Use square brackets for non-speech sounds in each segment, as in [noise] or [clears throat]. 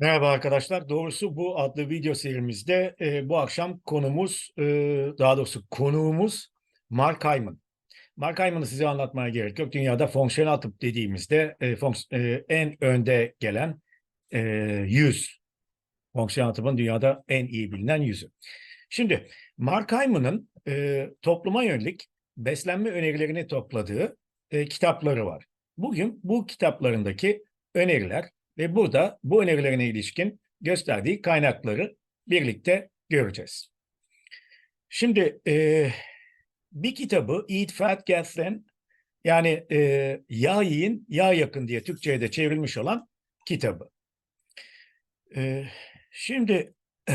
Merhaba arkadaşlar. Doğrusu bu adlı video serimizde e, bu akşam konumuz, e, daha doğrusu konuğumuz Mark Hyman. Mark Hyman'ı size anlatmaya gerek yok. Dünyada fonksiyonel tıp dediğimizde e, fonks- e, en önde gelen e, yüz. Fonksiyonel tıbbın dünyada en iyi bilinen yüzü. Şimdi Mark Hyman'ın e, topluma yönelik beslenme önerilerini topladığı e, kitapları var. Bugün bu kitaplarındaki öneriler ve burada bu önerilerine ilişkin gösterdiği kaynakları birlikte göreceğiz. Şimdi e, bir kitabı Eat Fat Thin yani e, yağ yiyin, yağ yakın diye Türkçe'ye de çevrilmiş olan kitabı. E, şimdi [clears throat]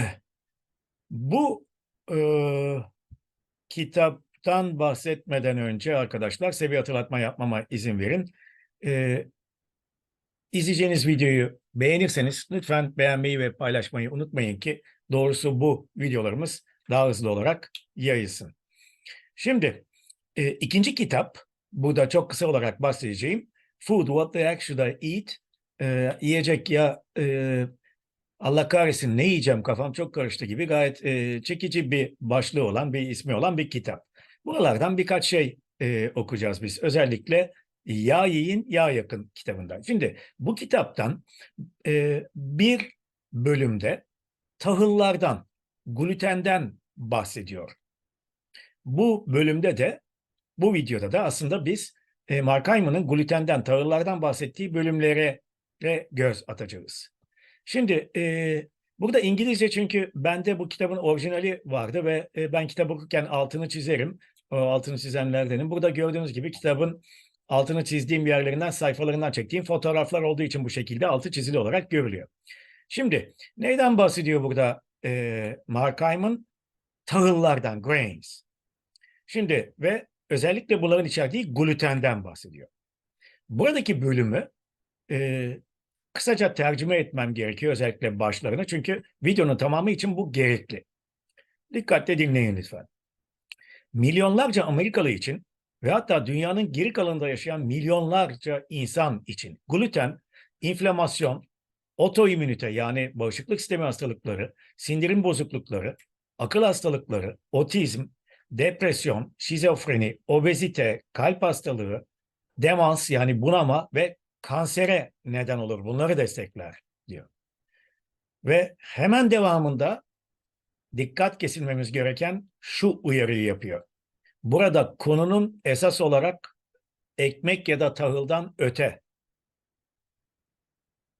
bu e, kitaptan bahsetmeden önce arkadaşlar bir hatırlatma yapmama izin verin. E, İzleyeceğiniz videoyu beğenirseniz lütfen beğenmeyi ve paylaşmayı unutmayın ki doğrusu bu videolarımız daha hızlı olarak yayılsın. Şimdi e, ikinci kitap, bu da çok kısa olarak bahsedeceğim. Food, What the Heck Should I Eat? E, yiyecek ya e, Allah kahretsin ne yiyeceğim kafam çok karıştı gibi gayet e, çekici bir başlığı olan, bir ismi olan bir kitap. Buralardan birkaç şey e, okuyacağız biz. Özellikle Yağ Yiyin, Yağ Yakın kitabından. Şimdi bu kitaptan e, bir bölümde tahıllardan, glutenden bahsediyor. Bu bölümde de, bu videoda da aslında biz e, Mark Hyman'ın glutenden, tahıllardan bahsettiği bölümlere de göz atacağız. Şimdi e, burada İngilizce çünkü bende bu kitabın orijinali vardı ve e, ben kitap okurken altını çizerim. O altını çizenlerdenim. Burada gördüğünüz gibi kitabın altını çizdiğim yerlerinden, sayfalarından çektiğim fotoğraflar olduğu için bu şekilde altı çizili olarak görülüyor. Şimdi neyden bahsediyor burada e, Mark Hyman? Tahıllardan, grains. Şimdi ve özellikle bunların içerdiği glutenden bahsediyor. Buradaki bölümü e, kısaca tercüme etmem gerekiyor özellikle başlarını. Çünkü videonun tamamı için bu gerekli. Dikkatle dinleyin lütfen. Milyonlarca Amerikalı için ve hatta dünyanın geri kalanında yaşayan milyonlarca insan için gluten, inflamasyon, otoimmünite yani bağışıklık sistemi hastalıkları, sindirim bozuklukları, akıl hastalıkları, otizm, depresyon, şizofreni, obezite, kalp hastalığı, demans yani bunama ve kansere neden olur. Bunları destekler diyor. Ve hemen devamında dikkat kesilmemiz gereken şu uyarıyı yapıyor. Burada konunun esas olarak ekmek ya da tahıldan öte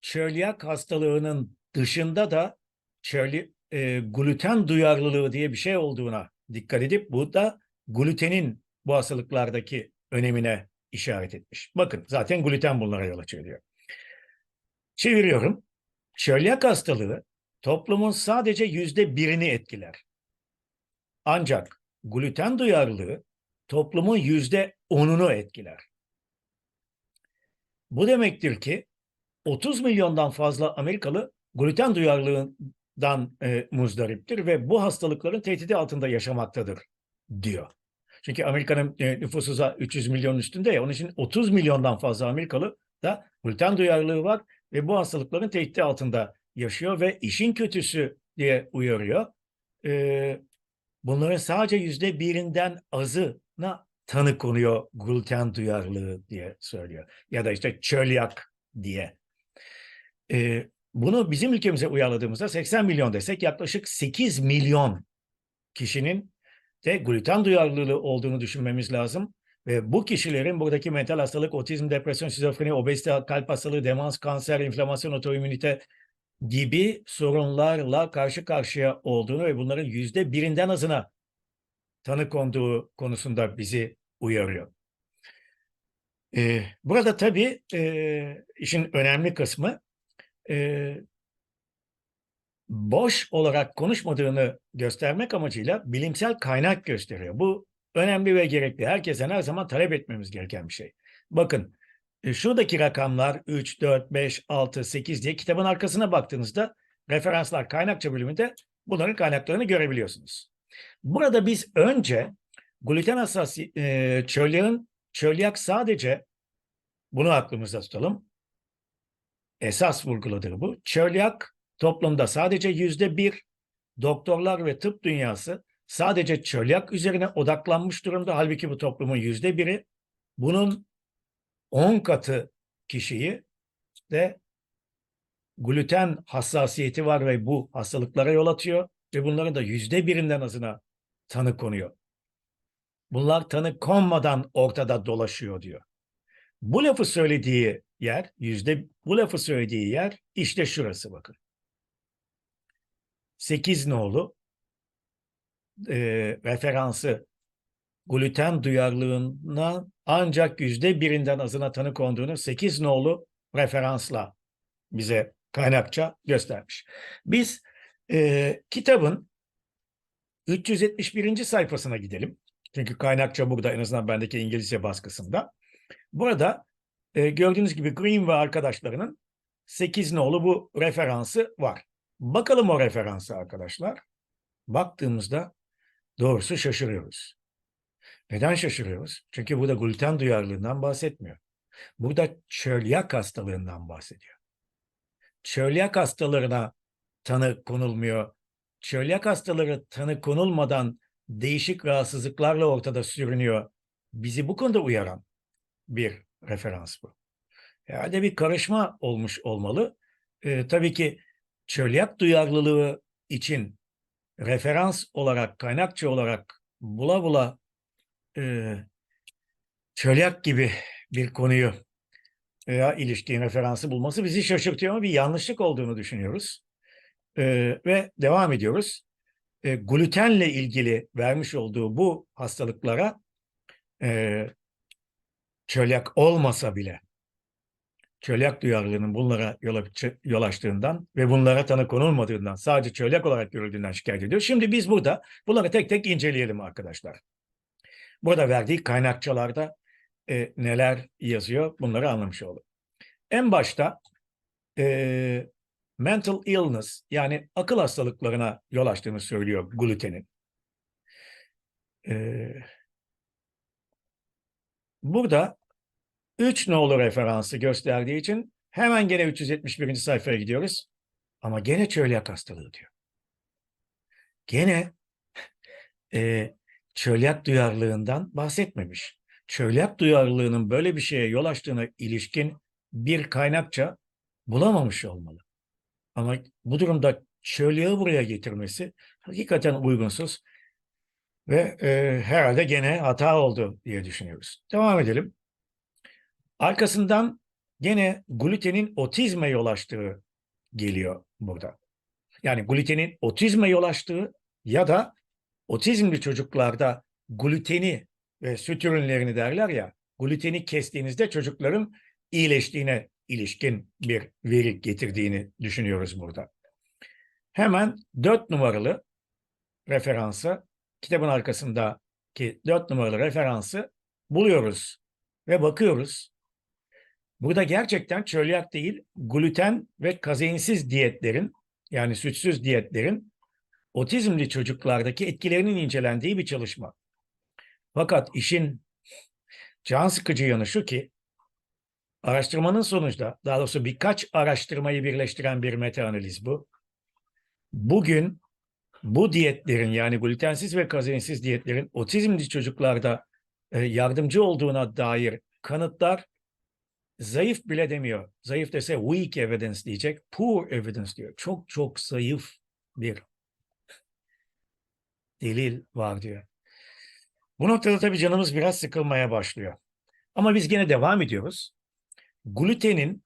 çölyak hastalığının dışında da çöli, e, gluten duyarlılığı diye bir şey olduğuna dikkat edip bu da glutenin bu hastalıklardaki önemine işaret etmiş. Bakın zaten gluten bunlara yol açıyor. Çeviriyorum. Çölyak hastalığı toplumun sadece yüzde birini etkiler. Ancak gluten duyarlılığı toplumun yüzde onunu etkiler. Bu demektir ki 30 milyondan fazla Amerikalı gluten duyarlılığından e, muzdariptir ve bu hastalıkların tehdidi altında yaşamaktadır diyor. Çünkü Amerika'nın e, nüfusu da 300 milyon üstünde ya onun için 30 milyondan fazla Amerikalı da gluten duyarlılığı var ve bu hastalıkların tehdidi altında yaşıyor ve işin kötüsü diye uyarıyor. E, bunların sadece yüzde birinden azına tanı konuyor gluten duyarlılığı diye söylüyor. Ya da işte çölyak diye. Ee, bunu bizim ülkemize uyarladığımızda 80 milyon desek yaklaşık 8 milyon kişinin de gluten duyarlılığı olduğunu düşünmemiz lazım. Ve bu kişilerin buradaki mental hastalık, otizm, depresyon, şizofreni, obezite, kalp hastalığı, demans, kanser, inflamasyon, otoimmünite gibi sorunlarla karşı karşıya olduğunu ve bunların yüzde birinden azına tanı konduğu konusunda bizi uyarıyor. Ee, burada tabii e, işin önemli kısmı e, boş olarak konuşmadığını göstermek amacıyla bilimsel kaynak gösteriyor. Bu önemli ve gerekli. Herkesten her zaman talep etmemiz gereken bir şey. Bakın şuradaki rakamlar 3, 4, 5, 6, 8 diye kitabın arkasına baktığınızda referanslar kaynakça bölümünde bunların kaynaklarını görebiliyorsunuz. Burada biz önce gluten hassas e, çölyak sadece bunu aklımızda tutalım. Esas vurguladığı bu. Çölyak toplumda sadece yüzde bir doktorlar ve tıp dünyası sadece çölyak üzerine odaklanmış durumda. Halbuki bu toplumun yüzde biri bunun 10 katı kişiyi de gluten hassasiyeti var ve bu hastalıklara yol atıyor ve bunların da yüzde birinden azına tanı konuyor. Bunlar tanı konmadan ortada dolaşıyor diyor. Bu lafı söylediği yer, yüzde bu lafı söylediği yer işte şurası bakın. 8 nolu e, referansı gluten duyarlılığına ancak yüzde birinden azına tanı konduğunu 8 nolu referansla bize kaynakça göstermiş. Biz e, kitabın 371. sayfasına gidelim. Çünkü kaynakça burada en azından bendeki İngilizce baskısında. Burada e, gördüğünüz gibi Green ve arkadaşlarının 8 nolu bu referansı var. Bakalım o referansı arkadaşlar. Baktığımızda doğrusu şaşırıyoruz. Neden şaşırıyoruz? Çünkü burada gluten duyarlılığından bahsetmiyor. Burada çölyak hastalığından bahsediyor. Çölyak hastalarına tanı konulmuyor. Çölyak hastaları tanı konulmadan değişik rahatsızlıklarla ortada sürünüyor. Bizi bu konuda uyaran bir referans bu. Herhalde bir karışma olmuş olmalı. Ee, tabii ki çölyak duyarlılığı için referans olarak, kaynakçı olarak bula bula e, çölyak gibi bir konuyu veya ilişkin referansı bulması bizi şaşırtıyor ama bir yanlışlık olduğunu düşünüyoruz. E, ve devam ediyoruz. E, glutenle ilgili vermiş olduğu bu hastalıklara e, çölyak olmasa bile çölyak duyarlılığının bunlara yol, yol açtığından ve bunlara tanı konulmadığından sadece çölyak olarak görüldüğünden şikayet ediyor. Şimdi biz burada bunları tek tek inceleyelim arkadaşlar. Burada verdiği kaynakçalarda e, neler yazıyor bunları anlamış olalım. En başta e, mental illness yani akıl hastalıklarına yol açtığını söylüyor glutenin. E, burada 3 nolu referansı gösterdiği için hemen gene 371. sayfaya gidiyoruz. Ama gene çölyak hastalığı diyor. Gene e, çölyak duyarlılığından bahsetmemiş. Çölyak duyarlılığının böyle bir şeye yol açtığına ilişkin bir kaynakça bulamamış olmalı. Ama bu durumda çölyağı buraya getirmesi hakikaten uygunsuz ve e, herhalde gene hata oldu diye düşünüyoruz. Devam edelim. Arkasından gene glutenin otizme yol açtığı geliyor burada. Yani glutenin otizme yol açtığı ya da otizmli çocuklarda gluteni ve süt ürünlerini derler ya, gluteni kestiğinizde çocukların iyileştiğine ilişkin bir veri getirdiğini düşünüyoruz burada. Hemen dört numaralı referansı, kitabın arkasındaki dört numaralı referansı buluyoruz ve bakıyoruz. Burada gerçekten çölyak değil, gluten ve kazeinsiz diyetlerin yani sütsüz diyetlerin otizmli çocuklardaki etkilerinin incelendiği bir çalışma. Fakat işin can sıkıcı yanı şu ki araştırmanın sonucunda daha doğrusu birkaç araştırmayı birleştiren bir meta analiz bu. Bugün bu diyetlerin yani glutensiz ve kazeinsiz diyetlerin otizmli çocuklarda e, yardımcı olduğuna dair kanıtlar zayıf bile demiyor. Zayıf dese weak evidence diyecek. Poor evidence diyor. Çok çok zayıf bir delil var diyor. Bu noktada tabii canımız biraz sıkılmaya başlıyor. Ama biz gene devam ediyoruz. Glutenin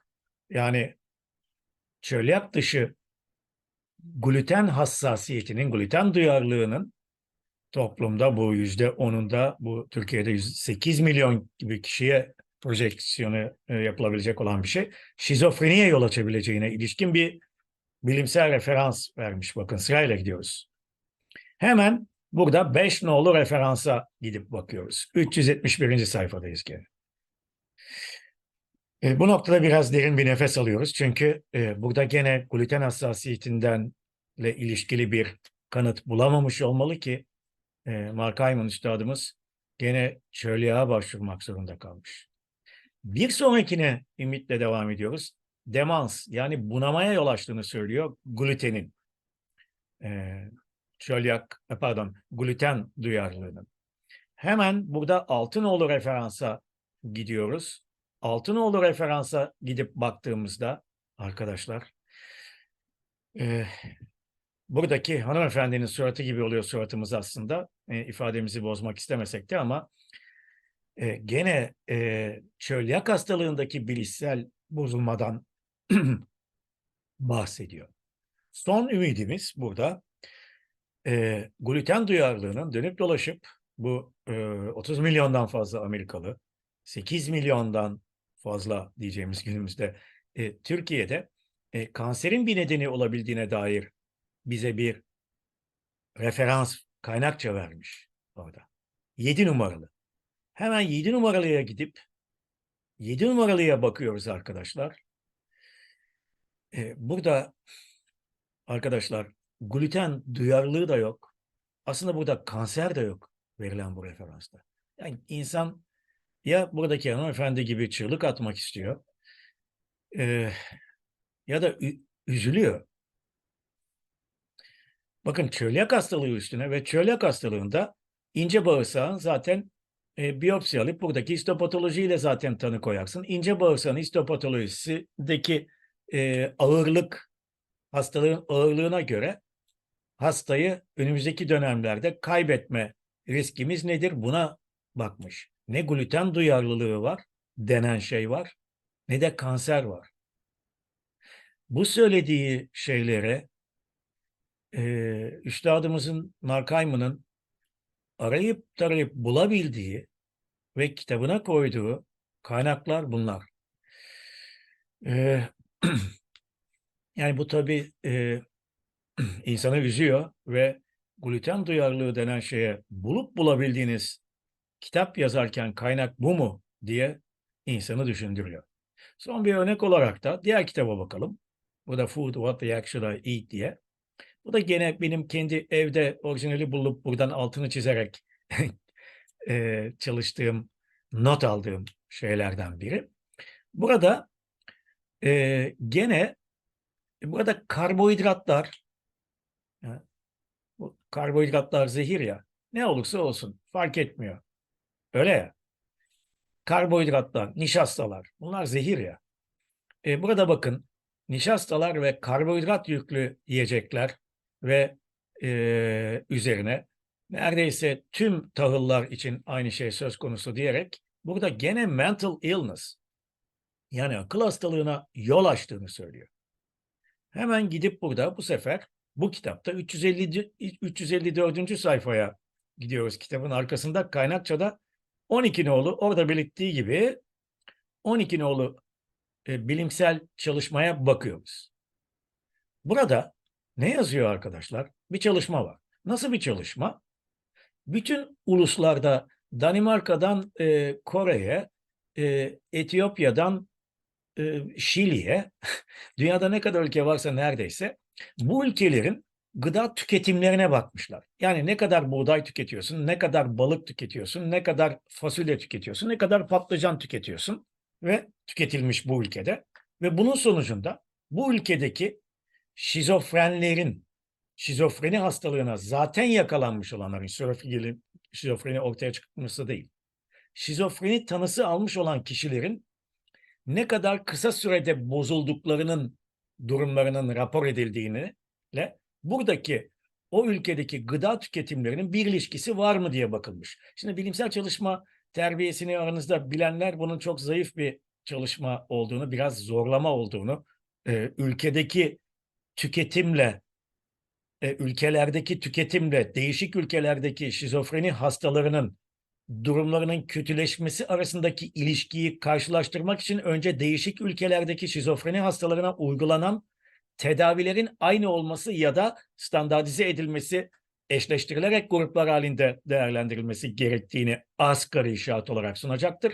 yani çölyak dışı gluten hassasiyetinin, gluten duyarlılığının toplumda bu yüzde onunda bu Türkiye'de 8 milyon gibi kişiye projeksiyonu e, yapılabilecek olan bir şey. Şizofreniye yol açabileceğine ilişkin bir bilimsel referans vermiş. Bakın sırayla gidiyoruz. Hemen burada 5 nolu referansa gidip bakıyoruz. 371. sayfadayız gene. E, bu noktada biraz derin bir nefes alıyoruz. Çünkü e, burada gene gluten hassasiyetinden ile ilişkili bir kanıt bulamamış olmalı ki e, Mark Hyman üstadımız gene çölyağa başvurmak zorunda kalmış. Bir sonrakine ümitle devam ediyoruz. demans yani bunamaya yol açtığını söylüyor glutenin. Ee, çölyak, e, pardon, gluten duyarlılığının. Hemen burada Altınoğlu referansa gidiyoruz. Altınoğlu referansa gidip baktığımızda arkadaşlar e, buradaki hanımefendinin suratı gibi oluyor suratımız aslında. E, ifademizi bozmak istemesek de ama e, gene e, çölyak hastalığındaki bilişsel bozulmadan [clears throat] bahsediyor. Son ümidimiz burada e, gluten duyarlılığının dönüp dolaşıp bu e, 30 milyondan fazla Amerikalı, 8 milyondan fazla diyeceğimiz günümüzde e, Türkiye'de e, kanserin bir nedeni olabildiğine dair bize bir referans kaynakça vermiş orada. 7 numaralı. Hemen 7 numaralıya gidip 7 numaralıya bakıyoruz arkadaşlar. E, burada arkadaşlar gluten duyarlılığı da yok. Aslında burada kanser de yok verilen bu referansta. Yani insan ya buradaki hanımefendi gibi çığlık atmak istiyor e, ya da üzülüyor. Bakın çölyak hastalığı üstüne ve çölyak hastalığında ince bağırsağın zaten e, biyopsi alıp buradaki histopatolojiyle zaten tanı koyarsın. İnce bağırsağın histopatolojisindeki e, ağırlık hastalığın ağırlığına göre hastayı önümüzdeki dönemlerde kaybetme riskimiz nedir? Buna bakmış. Ne gluten duyarlılığı var denen şey var ne de kanser var. Bu söylediği şeylere e, üstadımızın Markayman'ın arayıp tarayıp bulabildiği ve kitabına koyduğu kaynaklar bunlar. E, [clears throat] yani bu tabii e, [clears throat] insanı üzüyor ve gluten duyarlılığı denen şeye bulup bulabildiğiniz kitap yazarken kaynak bu mu diye insanı düşündürüyor. Son bir örnek olarak da diğer kitaba bakalım. Bu da Food What the Actually Eat diye. Bu da gene benim kendi evde orijinali bulup buradan altını çizerek [laughs] e, çalıştığım, not aldığım şeylerden biri. Burada e, gene burada karbonhidratlar bu karbonhidratlar zehir ya. Ne olursa olsun fark etmiyor. Öyle ya. Karbonhidratlar, nişastalar bunlar zehir ya. E, burada bakın nişastalar ve karbonhidrat yüklü yiyecekler ve e, üzerine neredeyse tüm tahıllar için aynı şey söz konusu diyerek burada gene mental illness yani akıl hastalığına yol açtığını söylüyor. Hemen gidip burada bu sefer bu kitapta 350 354. sayfaya gidiyoruz. Kitabın arkasında kaynakçada 12 nolu orada belirttiği gibi 12 nolu e, bilimsel çalışmaya bakıyoruz. Burada ne yazıyor arkadaşlar? Bir çalışma var. Nasıl bir çalışma? Bütün uluslarda Danimarka'dan e, Kore'ye, e, Etiyopya'dan e, Şili'ye, [laughs] dünyada ne kadar ülke varsa neredeyse bu ülkelerin gıda tüketimlerine bakmışlar. Yani ne kadar buğday tüketiyorsun, ne kadar balık tüketiyorsun, ne kadar fasulye tüketiyorsun, ne kadar patlıcan tüketiyorsun ve tüketilmiş bu ülkede. Ve bunun sonucunda bu ülkedeki şizofrenlerin, şizofreni hastalığına zaten yakalanmış olanların, şizofreni, ortaya çıkması değil, şizofreni tanısı almış olan kişilerin ne kadar kısa sürede bozulduklarının durumlarının rapor edildiğini ile buradaki o ülkedeki gıda tüketimlerinin bir ilişkisi var mı diye bakılmış. Şimdi bilimsel çalışma terbiyesini aranızda bilenler bunun çok zayıf bir çalışma olduğunu, biraz zorlama olduğunu, e, ülkedeki tüketimle, e, ülkelerdeki tüketimle, değişik ülkelerdeki şizofreni hastalarının durumlarının kötüleşmesi arasındaki ilişkiyi karşılaştırmak için önce değişik ülkelerdeki şizofreni hastalarına uygulanan tedavilerin aynı olması ya da standartize edilmesi, eşleştirilerek gruplar halinde değerlendirilmesi gerektiğini asgari işaret olarak sunacaktır.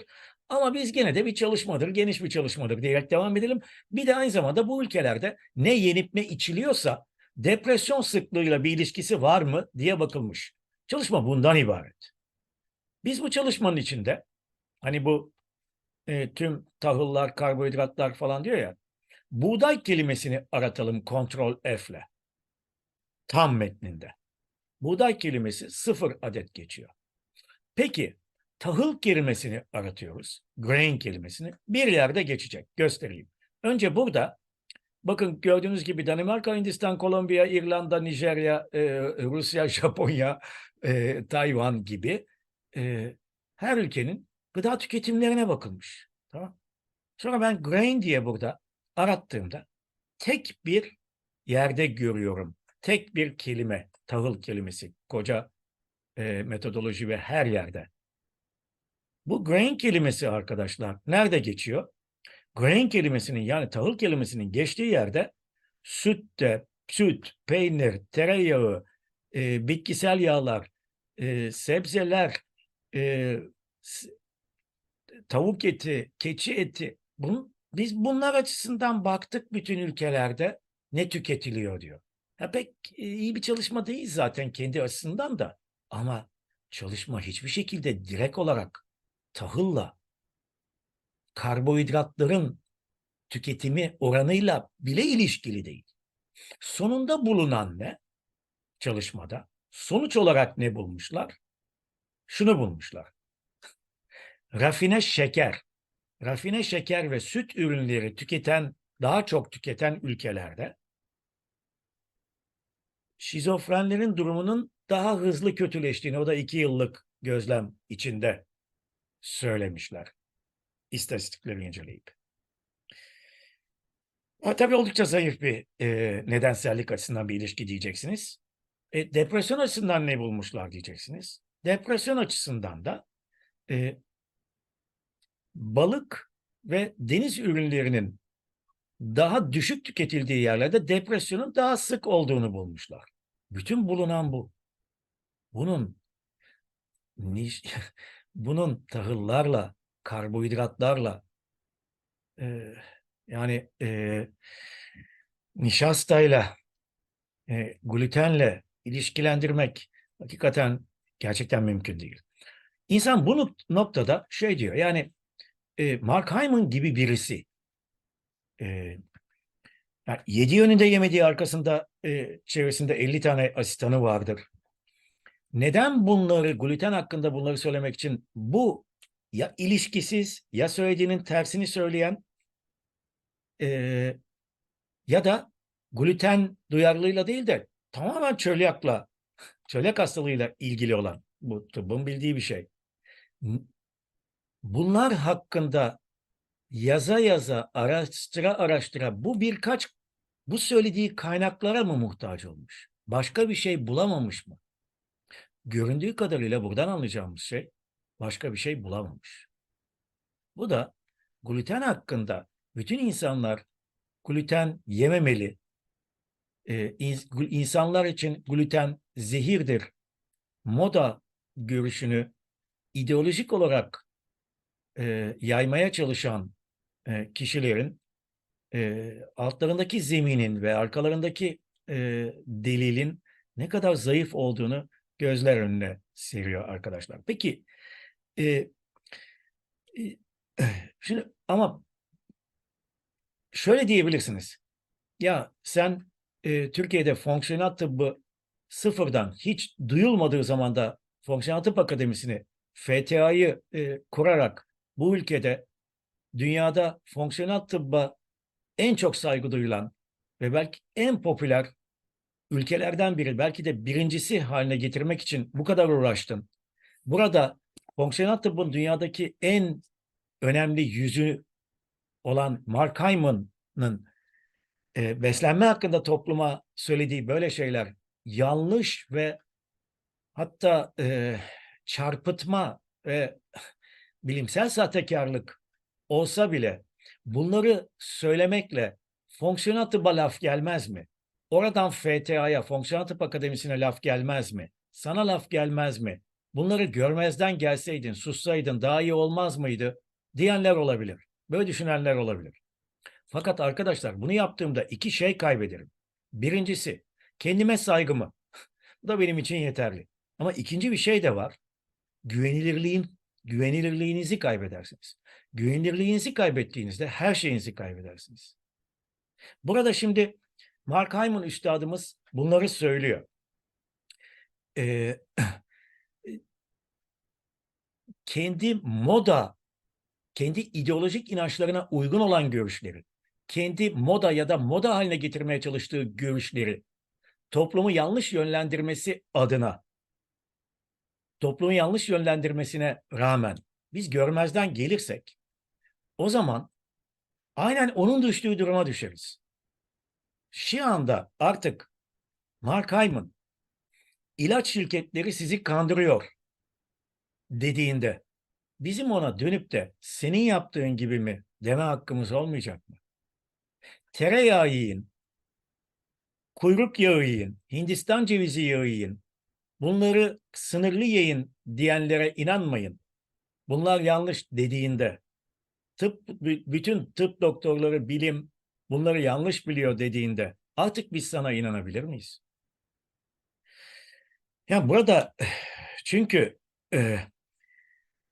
Ama biz gene de bir çalışmadır, geniş bir çalışmadır diyerek devam edelim. Bir de aynı zamanda bu ülkelerde ne yenip ne içiliyorsa depresyon sıklığıyla bir ilişkisi var mı diye bakılmış. Çalışma bundan ibaret. Biz bu çalışmanın içinde hani bu e, tüm tahıllar, karbonhidratlar falan diyor ya Buğday kelimesini aratalım Ctrl F'le. Tam metninde. Buğday kelimesi sıfır adet geçiyor. Peki tahıl kelimesini aratıyoruz. Grain kelimesini. Bir yerde geçecek. Göstereyim. Önce burada bakın gördüğünüz gibi Danimarka, Hindistan, Kolombiya, İrlanda, Nijerya, e, Rusya, [laughs] Japonya, e, Tayvan gibi e, her ülkenin gıda tüketimlerine bakılmış. Tamam. Sonra ben grain diye burada arattığımda tek bir yerde görüyorum. Tek bir kelime, tahıl kelimesi, koca e, metodoloji ve her yerde. Bu grain kelimesi arkadaşlar nerede geçiyor? Grain kelimesinin yani tahıl kelimesinin geçtiği yerde sütte, süt, peynir, tereyağı, e, bitkisel yağlar, e, sebzeler, e, tavuk eti, keçi eti. Bun, biz bunlar açısından baktık bütün ülkelerde ne tüketiliyor diyor. Ya pek e, iyi bir çalışma değil zaten kendi açısından da. Ama çalışma hiçbir şekilde direkt olarak tahılla karbohidratların tüketimi oranıyla bile ilişkili değil. Sonunda bulunan ne? Çalışmada. Sonuç olarak ne bulmuşlar? Şunu bulmuşlar. Rafine şeker. Rafine şeker ve süt ürünleri tüketen, daha çok tüketen ülkelerde şizofrenlerin durumunun daha hızlı kötüleştiğini, o da iki yıllık gözlem içinde söylemişler. İstatistikleri inceleyip. Ha, tabii oldukça zayıf bir e, nedensellik açısından bir ilişki diyeceksiniz. E, depresyon açısından ne bulmuşlar diyeceksiniz. Depresyon açısından da e, balık ve deniz ürünlerinin daha düşük tüketildiği yerlerde depresyonun daha sık olduğunu bulmuşlar. Bütün bulunan bu. Bunun [laughs] bunun tahıllarla, karbonhidratlarla e, yani e, nişastayla, e, glutenle ilişkilendirmek hakikaten gerçekten mümkün değil. İnsan bu nok- noktada şey diyor yani e, Mark Hyman gibi birisi e, yani yedi yönünde yemediği arkasında e, çevresinde 50 tane asistanı vardır. Neden bunları gluten hakkında bunları söylemek için bu ya ilişkisiz ya söylediğinin tersini söyleyen e, ya da gluten duyarlılığıyla değil de tamamen çölyakla çölyak hastalığıyla ilgili olan bu tıbbın bildiği bir şey. Bunlar hakkında yaza yaza araştıra araştıra bu birkaç bu söylediği kaynaklara mı muhtaç olmuş? Başka bir şey bulamamış mı? Göründüğü kadarıyla buradan anlayacağımız şey başka bir şey bulamamış. Bu da gluten hakkında bütün insanlar gluten yememeli. Gl- insanlar için gluten zehirdir. Moda görüşünü ideolojik olarak e, yaymaya çalışan e, kişilerin e, altlarındaki zeminin ve arkalarındaki e, delilin ne kadar zayıf olduğunu gözler önüne seriyor arkadaşlar. Peki e, e, şimdi ama şöyle diyebilirsiniz. Ya sen e, Türkiye'de fonksiyonel tıbbı sıfırdan hiç duyulmadığı zamanda Fonksiyonel Tıp Akademisi'ni FTA'yı e, kurarak bu ülkede dünyada fonksiyonel tıbba en çok saygı duyulan ve belki en popüler ülkelerden biri, belki de birincisi haline getirmek için bu kadar uğraştın. Burada fonksiyonel tıbbın dünyadaki en önemli yüzü olan Mark Hyman'ın e, beslenme hakkında topluma söylediği böyle şeyler yanlış ve hatta e, çarpıtma ve bilimsel sahtekarlık olsa bile bunları söylemekle fonksiyonel tıbba laf gelmez mi? Oradan FTA'ya, Fonksiyonel Tıp Akademisi'ne laf gelmez mi? Sana laf gelmez mi? Bunları görmezden gelseydin, sussaydın daha iyi olmaz mıydı? Diyenler olabilir. Böyle düşünenler olabilir. Fakat arkadaşlar bunu yaptığımda iki şey kaybederim. Birincisi kendime saygımı. Bu da benim için yeterli. Ama ikinci bir şey de var. Güvenilirliğin, güvenilirliğinizi kaybedersiniz. Güvenilirliğinizi kaybettiğinizde her şeyinizi kaybedersiniz. Burada şimdi Mark Hyman üstadımız bunları söylüyor. Ee, [clears throat] kendi moda, kendi ideolojik inançlarına uygun olan görüşleri, kendi moda ya da moda haline getirmeye çalıştığı görüşleri toplumu yanlış yönlendirmesi adına toplumu yanlış yönlendirmesine rağmen biz görmezden gelirsek o zaman aynen onun düştüğü duruma düşeriz. Şu anda artık Mark Hyman ilaç şirketleri sizi kandırıyor dediğinde bizim ona dönüp de senin yaptığın gibi mi deme hakkımız olmayacak mı? Tereyağı yiyin, kuyruk yağı yiyin, Hindistan cevizi yağı yiyin, bunları sınırlı yiyin diyenlere inanmayın. Bunlar yanlış dediğinde tıp bütün tıp doktorları bilim bunları yanlış biliyor dediğinde artık biz sana inanabilir miyiz? Ya burada çünkü e,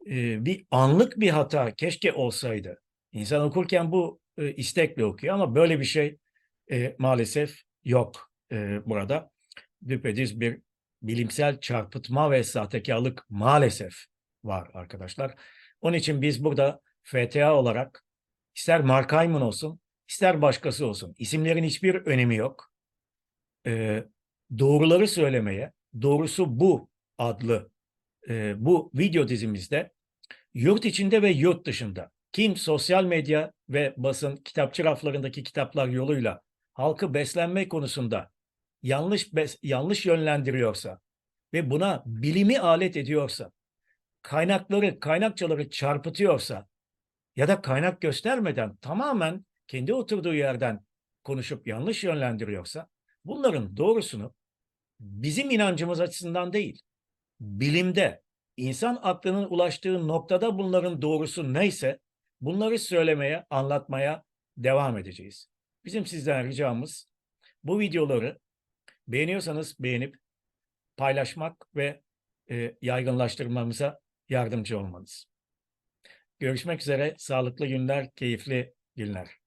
e, bir anlık bir hata keşke olsaydı. İnsan okurken bu e, istekle okuyor ama böyle bir şey e, maalesef yok e, burada. Düpedüz bir bilimsel çarpıtma ve sahtekarlık maalesef var arkadaşlar. Onun için biz burada FTA olarak ister Mark Hyman olsun, ister başkası olsun. isimlerin hiçbir önemi yok. Ee, doğruları söylemeye, doğrusu bu adlı e, bu video dizimizde yurt içinde ve yurt dışında kim sosyal medya ve basın kitapçı raflarındaki kitaplar yoluyla halkı beslenme konusunda yanlış bes, yanlış yönlendiriyorsa ve buna bilimi alet ediyorsa, kaynakları, kaynakçaları çarpıtıyorsa ya da kaynak göstermeden tamamen kendi oturduğu yerden konuşup yanlış yönlendiriyorsa bunların doğrusunu bizim inancımız açısından değil, bilimde, insan aklının ulaştığı noktada bunların doğrusu neyse bunları söylemeye, anlatmaya devam edeceğiz. Bizim sizden ricamız bu videoları beğeniyorsanız beğenip paylaşmak ve e, yaygınlaştırmamıza yardımcı olmanız. Görüşmek üzere. Sağlıklı günler, keyifli günler.